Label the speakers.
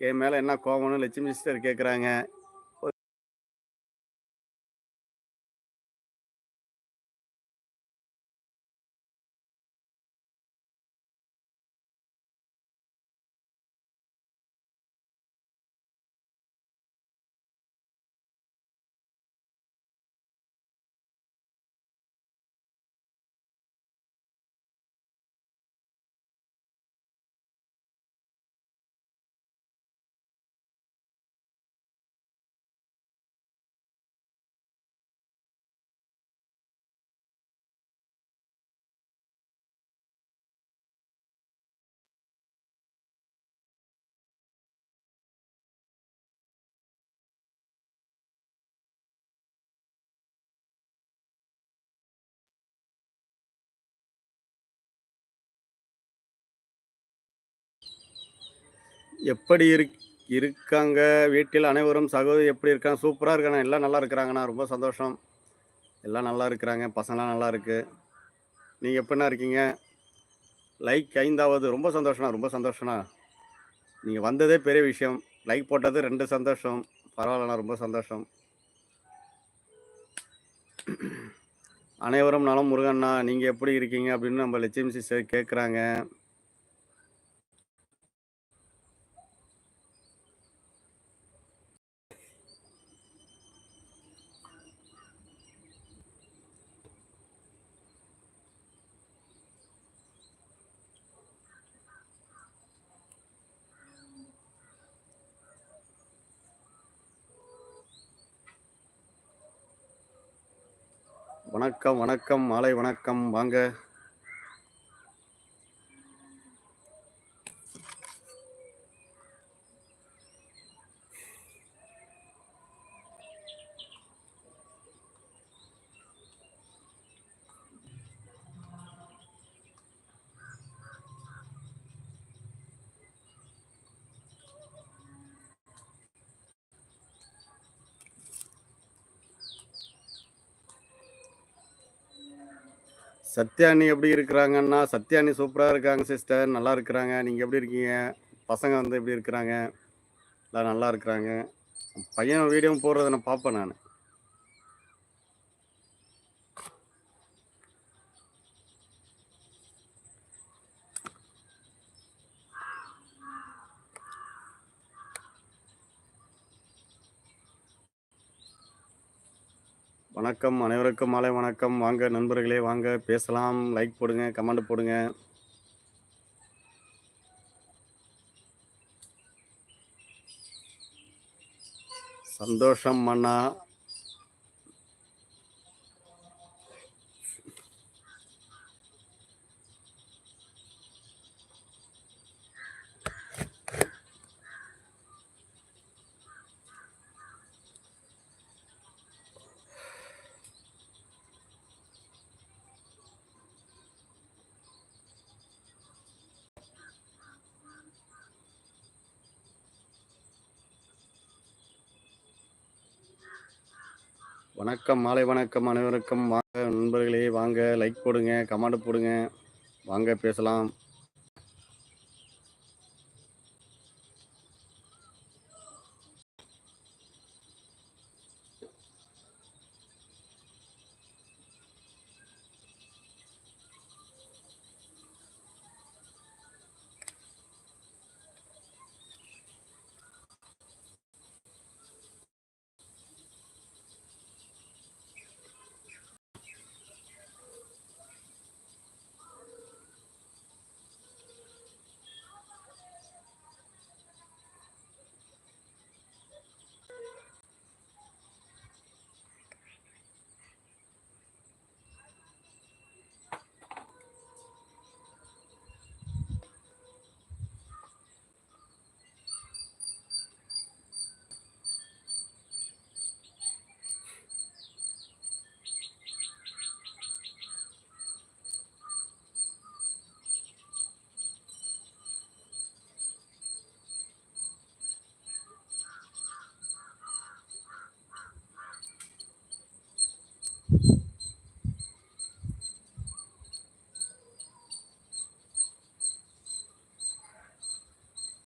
Speaker 1: என் மேலே என்ன கோவம்னு லட்சுமி சிஸ்டர் கேட்குறாங்க எப்படி இருக் இருக்காங்க? வீட்டில் அனைவரும் சகோதரி எப்படி இருக்காங்க? சூப்பராக இருக்காண்ணா எல்லாம் நல்லா இருக்கிறாங்கண்ணா. ரொம்ப சந்தோஷம். எல்லாம் நல்லா இருக்கிறாங்க. பசங்களாம் நல்லா இருக்குது நீங்கள் எப்படிண்ணா இருக்கீங்க? லைக் ஐந்தாவது. ரொம்ப சந்தோஷம்ண்ணா. ரொம்ப சந்தோஷம்ண்ணா. நீங்கள் வந்ததே பெரிய விஷயம். லைக் போட்டது ரெண்டு சந்தோஷம். பரவாயில்லண்ணா. ரொம்ப சந்தோஷம். அனைவரும் நலம் முருகண்ணா. நீங்கள் எப்படி இருக்கீங்க? அப்படின்னு நம்ம லட்சுமி சிஸ்டர் கேட்குறாங்க வணக்கம் வணக்கம் மாலை வணக்கம். வாங்க. சத்யானி எப்படி இருக்கிறாங்கன்னா சத்யானி சூப்பராக இருக்காங்க சிஸ்டர் நல்லா இருக்கிறாங்க. நீங்கள் எப்படி இருக்கீங்க? பசங்க வந்து எப்படி இருக்கிறாங்க? எல்லாம் நல்லா இருக்கிறாங்க. பையன் வீடியோ போடுறத நான் பார்ப்பேன் நான். வணக்கம் அனைவருக்கும் மாலை வணக்கம். வாங்க நண்பர்களே வாங்க. பேசலாம். லைக் போடுங்க கமெண்ட் போடுங்க. சந்தோஷம் அண்ணா. வணக்கம் மாலை வணக்கம் அனைவருக்கும். வாங்க நண்பர்களே வாங்க. லைக் போடுங்க கமெண்ட் போடுங்க. வாங்க பேசலாம்.